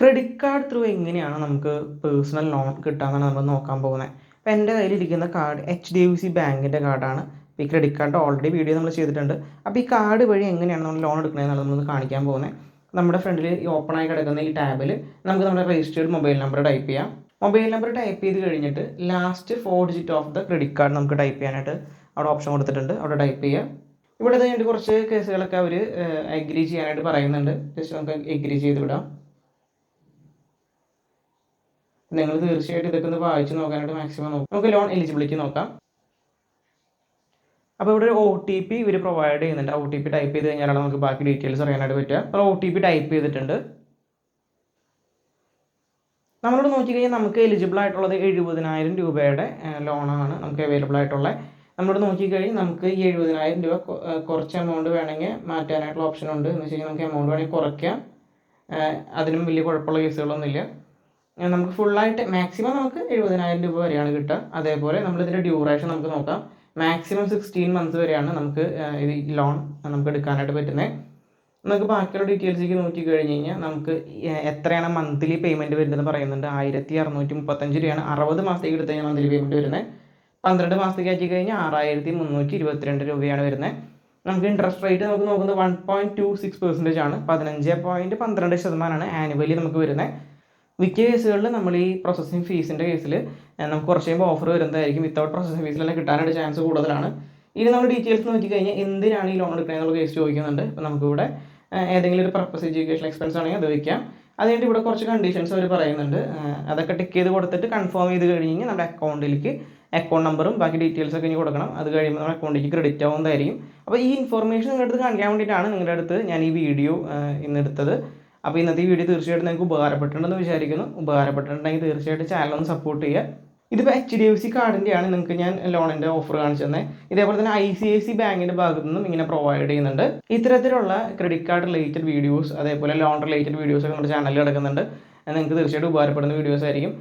Credit card through എങ്ങനെയാണ് നമുക്ക് personal loan കിട്ടാമെന്നാണ് നമ്മൾ നോക്കാൻ പോകുന്നത് അപ്പോൾ എന്റെ കയ്യിലിരിക്കുന്ന card H D F C ബാങ്കിന്റെ കാർഡാണ് ഈ ക്രെഡിറ്റ് കാർഡ് ഓൾറെഡി വീഡിയോ നമ്മൾ ചെയ്തിട്ടുണ്ട്. അപ്പോൾ ഈ കാർഡ് വഴി എങ്ങനെയാണ് നമ്മൾ ലോൺ എടുക്കുന്നതെന്നാണ് നമ്മൾ കാണിക്കാൻ പോകുന്നത് നമ്മുടെ ഫ്രണ്ടിൽ ഈ ഓപ്പൺ ആയി കിടക്കുന്ന ഈ ടാബിൽ നമുക്ക് നമ്മുടെ രജിസ്റ്റേർഡ് മൊബൈൽ നമ്പർ ടൈപ്പ് ചെയ്യാം. മൊബൈൽ നമ്പർ ടൈപ്പ് ചെയ്ത് കഴിഞ്ഞിട്ട് last four digit of the credit card നമുക്ക് ടൈപ്പ് ചെയ്യാനായിട്ട് അവിടെ ഓപ്ഷൻ കൊടുത്തിട്ടുണ്ട്. അവിടെ ടൈപ്പ് ചെയ്യുക ഇവിടെ കഴിഞ്ഞിട്ട് കുറച്ച് കേസുകളൊക്കെ അവർ എഗ്രി ചെയ്യാനായിട്ട് പറയുന്നുണ്ട്. ജസ്റ്റ് നമുക്ക് എഗ്രി ചെയ്ത് വിടാം. നിങ്ങൾ തീർച്ചയായിട്ടും ഇതൊക്കെ ഒന്ന് വായിച്ച് നോക്കാനായിട്ട് മാക്സിമം നോക്കാം. നമുക്ക് ലോൺ എലിജിബിലിറ്റി നോക്കാം. അപ്പോൾ ഇവിടെ ഒരു ഒ ടി പി ഇവർ പ്രൊവൈഡ് ചെയ്യുന്നുണ്ട്. ഒ ടി പി ടൈപ്പ് ചെയ്ത് കഴിഞ്ഞാലാണ് നമുക്ക് ബാക്കി ഡീറ്റെയിൽസ് അറിയാനായിട്ട് പറ്റുക. അപ്പോൾ ഒ ടി പി ടൈപ്പ് ചെയ്തിട്ടുണ്ട്. നമ്മളോട് നോക്കിക്കഴിഞ്ഞാൽ നമുക്ക് എലിജിബിൾ ആയിട്ടുള്ളത് എഴുപതിനായിരം രൂപയുടെ ലോണാണ് നമുക്ക് അവൈലബിൾ ആയിട്ടുള്ളത്. നമ്മളോട് നോക്കിക്കഴിഞ്ഞാൽ നമുക്ക് ഈ എഴുപതിനായിരം രൂപ കുറച്ച് എമൗണ്ട് വേണമെങ്കിൽ മാറ്റാനായിട്ടുള്ള ഓപ്ഷൻ ഉണ്ട്. എന്ന് വെച്ച് കഴിഞ്ഞാൽ നമുക്ക് എമൗണ്ട് വേണമെങ്കിൽ കുറയ്ക്കാം. അതിനും വലിയ കുഴപ്പമുള്ള കേസുകളൊന്നുമില്ല നമുക്ക് ഫുള്ളായിട്ട് മാക്സിമം നമുക്ക് എഴുപതിനായിരം രൂപ വരെയാണ് കിട്ടുക. അതേപോലെ നമ്മൾ ഇതിന്റെ ഡ്യൂറേഷൻ നമുക്ക് നോക്കാം. മാക്സിമം സിക്സ്റ്റീൻ മന്ത്സ് വരെയാണ് നമുക്ക് ഇത് ലോൺ നമുക്ക് എടുക്കാനായിട്ട് പറ്റുന്നത് നമുക്ക് ബാക്കിയുള്ള ഡീറ്റെയിൽസിലേക്ക് നോക്കി കഴിഞ്ഞ് കഴിഞ്ഞാൽ നമുക്ക് എത്രയാണ് മന്ത്ലി പേയ്മെന്റ് വരുന്നത് പറയുന്നുണ്ട്. ആയിരത്തി അറുന്നൂറ്റി മുപ്പത്തഞ്ച് രൂപയാണ്. അറുപത് മാസത്തേക്ക് എടുത്ത് കഴിഞ്ഞാൽ മന്ത്ലി പേയ്മെന്റ് വരുന്നത് പന്ത്രണ്ട് മാസത്തേക്ക് ആക്കി കഴിഞ്ഞാൽ ആറായിരത്തി മുന്നൂറ്റി ഇരുപത്തിരണ്ട് രൂപയാണ് വരുന്നത് നമുക്ക് ഇൻട്രസ്റ്റ് റേറ്റ് നമുക്ക് നോക്കുന്നത് one point two six percentage ആണ്. പതിനഞ്ച് പോയിന്റ് പന്ത്രണ്ട് ശതമാനമാണ് ആനുവലി നമുക്ക് വരുന്നത് മിക്ക കേസുകളിൽ നമ്മൾ ഈ പ്രോസസ്സിങ് ഫീസിന്റെ കേസിൽ നമുക്ക് കുറച്ച് കഴിയുമ്പോൾ ഓഫർ വരുന്നതായിരിക്കും. വിത്തൗട്ട് പ്രോസസ്സിങ് ഫീസിലെല്ലാം കിട്ടാനായിട്ട് ചാൻസ് കൂടുതലാണ്. ഇനി നമ്മൾ ഡീറ്റെയിൽസ് നോക്കി കഴിഞ്ഞാൽ എന്തിനാണ് ഈ ലോൺ എടുക്കുന്നത് എന്നുള്ള കേസ് ചോദിക്കുന്നുണ്ട്. അപ്പോൾ നമുക്കിവിടെ ഏതെങ്കിലും ഒരു പർപ്പസ് എഡ്യൂക്കേഷൻ എക്സ്പെൻസ് ആണെങ്കിൽ അത് വയ്ക്കാം അതുകഴിഞ്ഞിട്ട് ഇവിടെ കുറച്ച് കണ്ടീഷൻസ് അവർ പറയുന്നുണ്ട്. അതൊക്കെ ടിക്ക് ചെയ്ത് കൊടുത്തിട്ട് കൺഫേം ചെയ്ത് കഴിഞ്ഞ് നമ്മുടെ അക്കൗണ്ടിലേക്ക് അക്കൗണ്ട് നമ്പറും ബാക്കി ഡീറ്റെയിൽസ് ഒക്കെ ഇനി കൊടുക്കണം. അത് കഴിയുമ്പോൾ നമ്മുടെ അക്കൗണ്ടിലേക്ക് ക്രെഡിറ്റ് ആവുന്നതായിരിക്കും. അപ്പോൾ ഈ ഇൻഫർമേഷൻ നിങ്ങളുടെ അടുത്ത് കാണിക്കാൻ വേണ്ടിയിട്ടാണ് നിങ്ങളുടെ അടുത്ത് ഞാൻ ഈ വീഡിയോ ഇന്ന് എടുത്തത്. അപ്പോൾ ഇന്നത്തെ വീഡിയോ തീർച്ചയായിട്ടും നിങ്ങൾക്ക് ഉപകാരപ്പെട്ടിട്ടുണ്ടെന്ന് വിചാരിക്കുന്നു. ഉപകാരപ്പെട്ടിട്ടുണ്ടെങ്കിൽ തീർച്ചയായിട്ടും ചാനൽ ഒന്ന് സപ്പോർട്ട് ചെയ്യുക. ഇതിപ്പോൾ എച്ച് ഡി എഫ് സി കാർഡിന്റെയാണ് നിങ്ങൾക്ക് ഞാൻ ലോണിന്റെ ഓഫർ കാണിച്ചു തന്നെ. ഇതേപോലെ തന്നെ ഐ സി ഐ സി ബാങ്കിന്റെ ഭാഗത്തു നിന്നും ഇങ്ങനെ പ്രൊവൈഡ് ചെയ്യുന്നുണ്ട്. ഇത്തരത്തിലുള്ള ക്രെഡിറ്റ് കാർഡ് റിലേറ്റഡ് വീഡിയോസ് അതേപോലെ ലോൺ റിലേറ്റഡ് വീഡിയോസ് ഒക്കെ നമ്മുടെ ചാനലിൽ കിടക്കുന്നുണ്ട്. നിങ്ങൾക്ക് തീർച്ചയായിട്ടും ഉപകാരപ്പെടുന്ന വീഡിയോസ് ആയിരിക്കും.